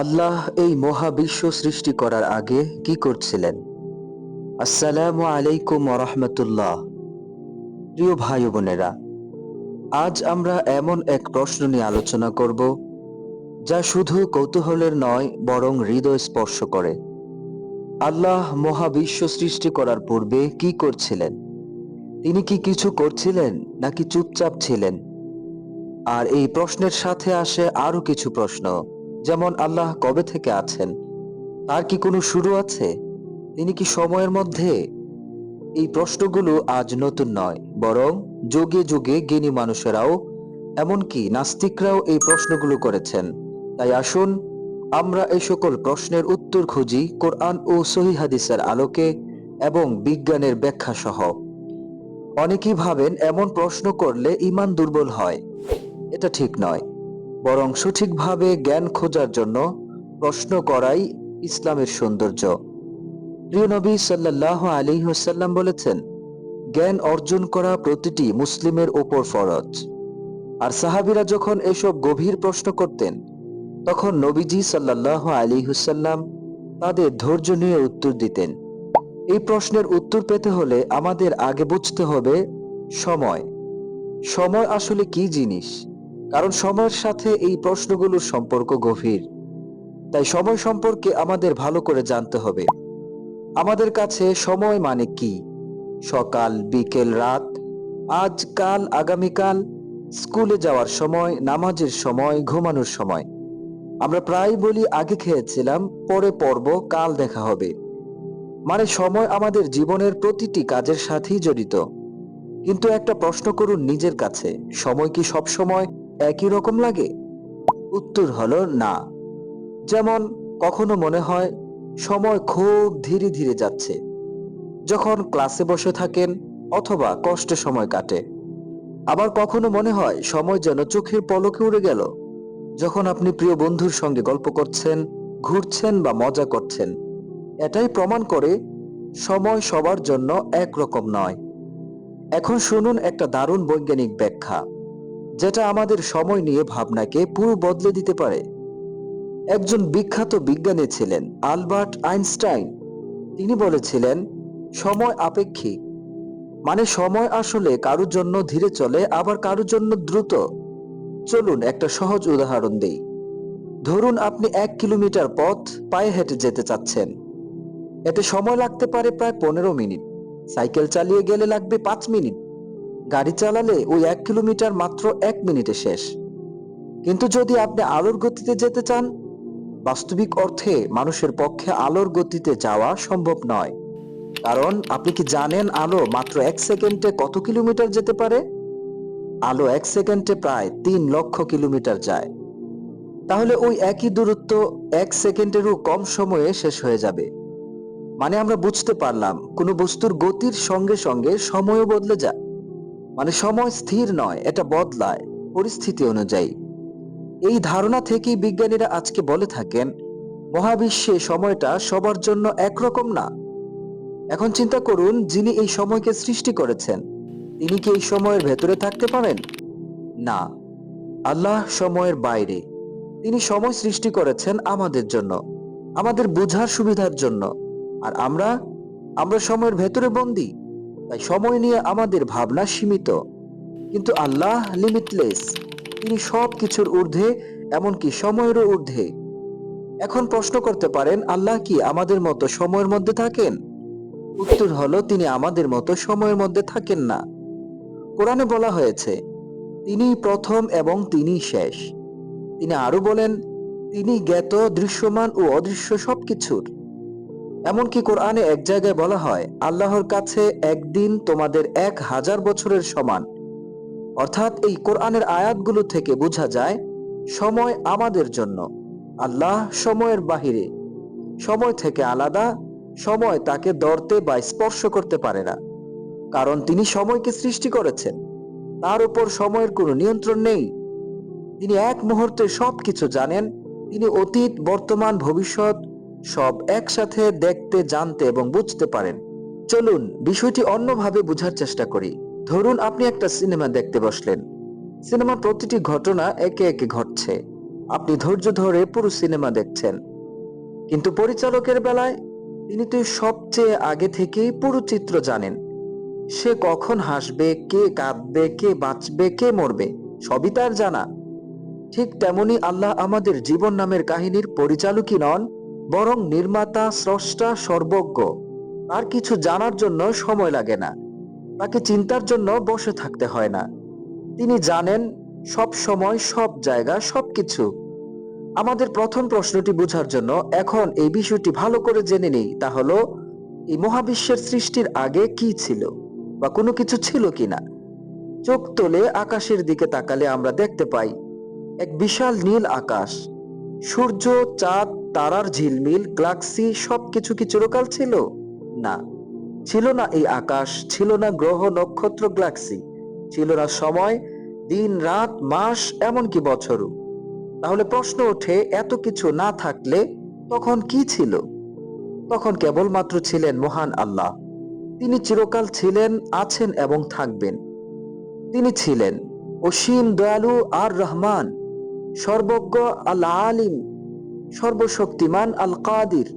আল্লাহ এই মহাবিশ্ব সৃষ্টি করার আগে কি করছিলেন? আসসালামু আলাইকুম রহমতুল্লাহ। প্রিয় ভাই বোনেরা, আজ আমরা এমন এক প্রশ্ন নিয়ে আলোচনা করব, যা শুধু কৌতূহলের নয়, বরং হৃদয় স্পর্শ করে। আল্লাহ মহাবিশ্ব সৃষ্টি করার পূর্বে কি করছিলেন? তিনি কি কিছু করছিলেন, নাকি চুপচাপ ছিলেন? আর এই প্রশ্নের সাথে আসে আরও কিছু প্রশ্ন। যেমন আল্লাহ কবে থেকে আছেন? তার কি কোনো শুরু আছে? তিনি কি সময়ের মধ্যে? এই প্রশ্নগুলো আজ নতুন নয়, বরং যুগে যুগে জ্ঞানী মানুষেরাও, এমনকি নাস্তিকরাও এই প্রশ্নগুলো করেছেন। তাই আসুন, আমরা এই সকল প্রশ্নের উত্তর খুঁজি কোরআন ও সহি হাদিসের আলোকে এবং বিজ্ঞানের ব্যাখ্যা সহ অনেকেই ভাবেন এমন প্রশ্ন করলে ইমান দুর্বল হয়। এটা ঠিক নয়। বরং সঠিকভাবে জ্ঞান খোঁজার জন্য প্রশ্ন করাই ইসলামের সৌন্দর্য। প্রিয় নবী সাল্লাহ আলী হোসাল্লাম বলেছেন, জ্ঞান অর্জন করা প্রতিটি মুসলিমের ওপর ফরজ। আর সাহাবিরা যখন এসব গভীর প্রশ্ন করতেন, তখন নবীজি সাল্লাহ আলী হুসাল্লাম তাদের ধৈর্য নিয়ে উত্তর দিতেন। এই প্রশ্নের উত্তর পেতে হলে আমাদের আগে বুঝতে হবে সময়। সময় আসলে কি জিনিস? কারণ সময়ের সাথে এই প্রশ্নগুলোর সম্পর্ক গভীর। তাই সময় সম্পর্কে আমাদের ভালো করে জানতে হবে। আমাদের কাছে সময় মানে কি? সকাল, বিকেল, রাত, আজ, কাল, আগামীকাল, স্কুলে যাওয়ার সময়, নামাজের সময়, ঘুমানোর সময়। আমরা প্রায় বলি আগে খেয়েছিলাম, পরে পর্ব কাল দেখা হবে। মানে সময় আমাদের জীবনের প্রতিটি কাজের সাথেই জড়িত। কিন্তু একটা প্রশ্ন করুন নিজের কাছে, সময় কি সব সময় একই রকম লাগে? উত্তর হলো না। যেমন কখনো মনে হয়, সময় খুব ধীরে ধীরে যাচ্ছে। যখন ক্লাসে বসে থাকেন অথবা কষ্টে সময় কাটে। আবার কখনো মনে হয়, সময় যেন চোখের পলকে উড়ে গেল। যখন আপনি প্রিয় বন্ধুর সঙ্গে গল্প করছেন, ঘুরছেন বা মজা করছেন, এটাই প্রমাণ করে সময় সবার জন্য একরকম নয়। এখন শুনুন একটা দারুণ বৈজ্ঞানিক ব্যাখ্যা। যেটা আমাদের সময় নিয়ে ভাবনাকে পুরো বদলে দিতে পারে। একজন বিখ্যাত বিজ্ঞানী ছিলেন, আলবার্ট আইনস্টাইন। তিনি বলেছিলেন, সময় আপেক্ষিক। মানে সময় আসলে কারোর জন্য ধীরে চলে, আবার কারোর জন্য দ্রুত। চলুন একটা সহজ উদাহরণ দিই। ধরুন আপনি এক কিলোমিটার পথ পায়ে হেঁটে যেতে চাচ্ছেন। এতে সময় লাগতে পারে প্রায় পনেরো মিনিট। সাইকেল চালিয়ে গেলে লাগবে পাঁচ মিনিট। গাড়ি চালালে ওই এক কিলোমিটার মাত্র এক মিনিটে শেষ। কিন্তু যদি আপনি আলোর গতিতে যেতে চান, বাস্তবিক অর্থে মানুষের পক্ষে আলোর গতিতে যাওয়া সম্ভব নয়। কারণ আপনি কি জানেন আলো মাত্র এক সেকেন্ডে কত কিলোমিটার যেতে পারে? আলো এক সেকেন্ডে প্রায় তিন লক্ষ কিলোমিটার যায়। তাহলে ওই একই দূরত্ব এক সেকেন্ডেরও কম সময়ে শেষ হয়ে যাবে। মানে আমরা বুঝতে পারলাম, কোনো বস্তুর গতির সঙ্গে সঙ্গে সময়ও বদলে যায়। মানে সময় স্থির নয়, এটা বদলায় পরিস্থিতি অনুযায়ী। এই ধারণা থেকেই বিজ্ঞানীরা আজকে বলে থাকেন, মহাবিশ্বে সময়টা সবার জন্য একরকম না। এখন চিন্তা করুন, যিনি এই সময়কে সৃষ্টি করেছেন, তিনি কি এই সময়ের ভেতরে থাকতে পারেন? না। আল্লাহ সময়ের বাইরে। তিনি সময় সৃষ্টি করেছেন আমাদের জন্য, আমাদের বোঝার সুবিধার জন্য। আর আমরা? আমরা সময়ের ভেতরে বন্দী। তাই সময় নিয়ে আমাদের ভাবনা সীমিত। কিন্তু আল্লাহ লিমিটলেস তিনি সব কিছুর ঊর্ধ্বে, এমনকি সময়েরও ঊর্ধ্বে। এখন প্রশ্ন করতে পারেন, আল্লাহ কি আমাদের মতো সময়ের মধ্যে থাকেন? উত্তর হলো, তিনি আমাদের মতো সময়ের মধ্যে থাকেন না। কোরআনে বলা হয়েছে, তিনি প্রথম এবং তিনি শেষ। তিনি আরও বলেন, তিনি জ্ঞাত, দৃশ্যমান ও অদৃশ্য সবকিছুর। এমনকি কোরআনে এক জায়গায় বলা হয়, আল্লাহর কাছে একদিন তোমাদের এক হাজার বছরের সমান। অর্থাৎ এই কোরআনের আয়াতগুলো থেকে বোঝা যায়, সময় আমাদের জন্য। আল্লাহ সময়ের বাহিরে। সময় থেকে আলাদা, সময় তাকে দরতে বা স্পর্শ করতে পারে না। কারণ তিনি সময়কে সৃষ্টি করেছেন। তার উপর সময়ের কোনো নিয়ন্ত্রণ নেই। তিনি এক মুহূর্তে সব কিছু জানেন। তিনি অতীত, বর্তমান, ভবিষ্যৎ সব একসাথে দেখতে, জানতে এবং বুঝতে পারেন। চলুন, বিষয়টি অন্যভাবে বোঝার চেষ্টা করি। ধরুন, আপনি একটা সিনেমা দেখতে বসলেন। সিনেমার প্রতিটি ঘটনা একে একে ঘটছে। আপনি ধৈর্য ধরে পুরো সিনেমা দেখছেন। কিন্তু পরিচালকের বেলায় তিনি তো সবচেয়ে আগে থেকেই পুরো চিত্র জানেন। সে কখন হাসবে, কে কাঁদবে, কে বাঁচবে, কে মরবে, সবই তার জানা। ঠিক তেমনি আল্লাহ আমাদের জীবন নামের কাহিনীর পরিচালকই নন বরং নির্মাতা, স্রষ্টা, সর্বজ্ঞ। আর কিছু জানার জন্য সময় লাগে না। তাকে চিন্তার জন্য বসে থাকতে হয় না। তিনি জানেন, সব সময় সব জায়গা সবকিছু আমাদের প্রথম প্রশ্নটি বোঝার জন্য এখন এই বিষয়টি ভালো করে জেনে নেই। তা হলো, এই মহাবিশ্বের সৃষ্টির আগে কি ছিল? বা কোনো কিছু ছিল কিনা? চোখ তোলে আকাশের দিকে তাকালে আমরা দেখতে পাই, এক বিশাল নীল আকাশ। সূর্য, চাঁদ তারার ঝিলমিল, গ্লাক্সি, সবকিছু কি চিরকাল ছিল? না। ছিল না এই আকাশ, ছিল না গ্রহ, নক্ষত্র, গ্লাক্সি। ছিল না সময়, দিন, রাত, মাস, এমনকি বছরও। তাহলে প্রশ্ন ওঠে, এত কিছু না থাকলে তখন কি ছিল? তখন কেবলমাত্র ছিলেন মহান আল্লাহ। তিনি চিরকাল ছিলেন, আছেন এবং থাকবেন। তিনি ছিলেন অসীম দয়ালু আর রহমান, সর্বজ্ঞ আল আলিম সর্বশক্তিমান আল কাদির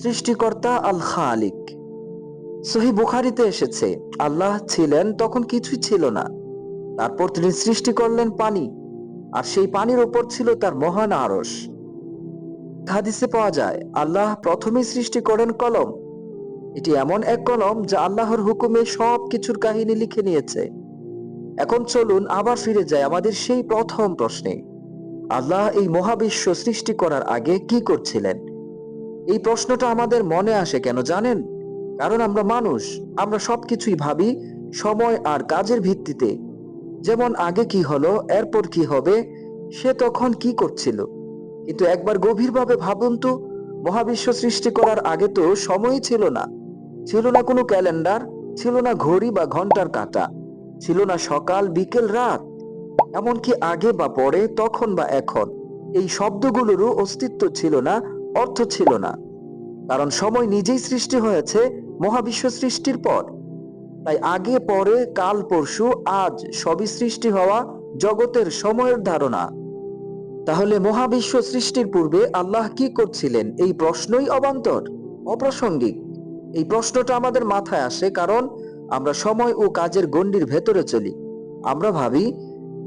সৃষ্টিকর্তা আল খালিক সহি বুখারিতে এসেছে, আল্লাহ ছিলেন তখন কিছুই ছিল না। তারপর তিনি সৃষ্টি করলেন পানি, আর সেই পানির উপর ছিল তার মহান আরস হাদিসে পাওয়া যায়, আল্লাহ প্রথমেই সৃষ্টি করেন কলম। এটি এমন এক কলম যা আল্লাহর হুকুমে সব কিছুর কাহিনী লিখে নিয়েছে। এখন চলুন আবার ফিরে যায় আমাদের সেই প্রথম প্রশ্নে। আল্লাহ এই মহাবিশ্ব সৃষ্টি করার আগে কি করছিলেন? এই প্রশ্নটা আমাদের মনে আসে কেন জানেন? কারণ আমরা মানুষ, আমরা সবকিছুই ভাবি সময় আর কাজের ভিত্তিতে। যেমন আগে কি হলো, এরপর কি হবে, সে তখন কি করছিল? কিন্তু একবার গভীরভাবে ভাবুন তো, মহাবিশ্ব সৃষ্টি করার আগে তো সময়ই ছিল না। ছিল না কোনো ক্যালেন্ডার, ছিল না ঘড়ি বা ঘণ্টার কাঁটা, ছিল না সকাল, বিকেল, রাত। এমনকি আগে বা পরে, তখন বা এখন। এই শব্দগুলোরও অস্তিত্ব ছিল না, অর্থ ছিল না। কারণ সময় নিজেই সৃষ্টি হয়েছে, মহাবিশ্ব সৃষ্টির পর। তাই আগে, পরে, কাল, পরশু, আজ সবই সৃষ্টি হওয়া জগতের সময়ের ধারণা। তাহলে মহাবিশ্ব সৃষ্টির পূর্বে আল্লাহ কি করছিলেন? এই প্রশ্নই অবান্তর, অপ্রাসঙ্গিক। এই প্রশ্নটা আমাদের মাথায় আসে কারণ আমরা সময় ও কাজের গণ্ডির ভেতরে চলি। আমরা ভাবি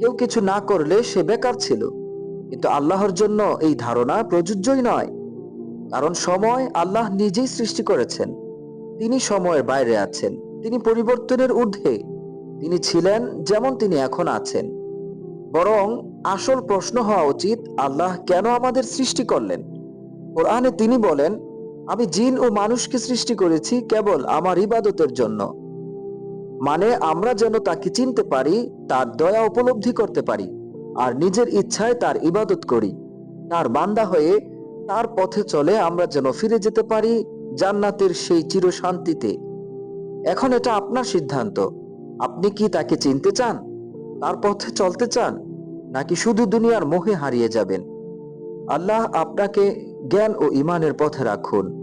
কেউ কিছু না করলে সে বেকার ছিল। কিন্তু আল্লাহর জন্য এই ধারণা প্রযোজ্যই নয়। কারণ সময় আল্লাহ নিজেই সৃষ্টি করেছেন। তিনি সময়ের বাইরে আছেন। তিনি পরিবর্তনের ঊর্ধ্বে। তিনি ছিলেন যেমন তিনি এখন আছেন। বরং আসল প্রশ্ন হওয়া উচিত, আল্লাহ কেন আমাদের সৃষ্টি করলেন? কোরআনে তিনি বলেন, আমি জিন ও মানুষকে সৃষ্টি করেছি কেবল আমার ইবাদতের জন্য। মানে আমরা যেন তাকে চিনতে পারি, তার দয়া উপলব্ধি করতে পারি, আর নিজের ইচ্ছায় তার ইবাদত করি। তার বান্দা হয়ে তার পথে চলে আমরা যেন ফিরে যেতে পারি জান্নাতের সেই চির শান্তিতে এখন এটা আপনার সিদ্ধান্ত। আপনি কি তাকে চিনতে চান? তার পথে চলতে চান? নাকি শুধু দুনিয়ার মোহে হারিয়ে যাবেন? আল্লাহ আপনাকে জ্ঞান ও ইমানের পথে রাখুন।